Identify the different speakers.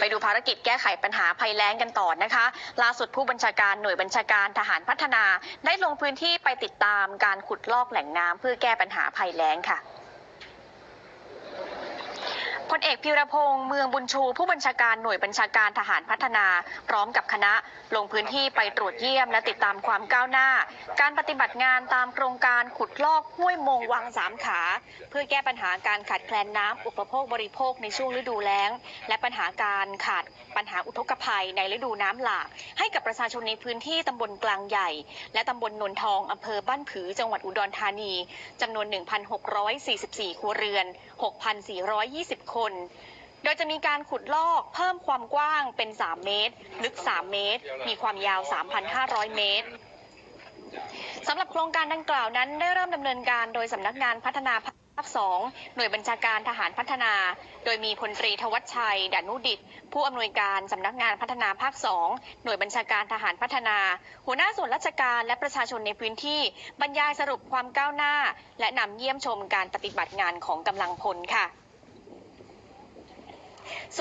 Speaker 1: ไปดูภารกิจแก้ไขปัญหาภัยแล้งกันต่อนะคะ ล่าสุดผู้บัญชาการหน่วยบัญชาการทหารพัฒนา ได้ลงพื้นที่ไปติดตามการขุดลอกแหล่งน้ำเพื่อแก้ปัญหาภัยแล้งค่ะ ลเอกพีรพงษ์เมืองบุญชู ผู้บัญชาการหน่วยบัญชาการทหารพัฒนา พร้อมกับคณะ ลงพื้นที่ไปตรวจเยี่ยม และติดตามความก้าวหน้า การปฏิบัติงานตามโครงการขุดลอกห้วยมงวังสามขา เพื่อแก้ปัญหาการขาดแคลนน้ำอุปโภคบริโภคในช่วงฤดูแล้ง และปัญหาการขาดปัญหาอุทกภัยในฤดูน้ำหลาก ให้กับประชาชนในพื้นที่ตำบลกลางใหญ่ และตำบลนนทองอำเภอบ้านผือจังหวัดอุดรธานีจำนวน 1,644 ครัวเรือน 6,420 คนโดยจะมีการขุดลอกเพิ่มความกว้างเป็น 3 เมตร ลึก 3 เมตร มีความยาว 3,500 เมตรสำหรับโครงการดังกล่าวนั้นได้เริ่มดำเนินการโดยสำนักงานพัฒนาภาคสองหน่วยบัญชาการทหารพัฒนา โดยมีพลตรีทวัชชัยดานุดิต ผู้อำนวยการสำนักงานพัฒนาภาคสองหน่วยบัญชาการทหารพัฒนา หัวหน้าส่วนราชการและประชาชนในพื้นที่ บรรยายสรุปความก้าวหน้า และนำเยี่ยมชมการปฏิบัติงานของกำลังพลค่ะ so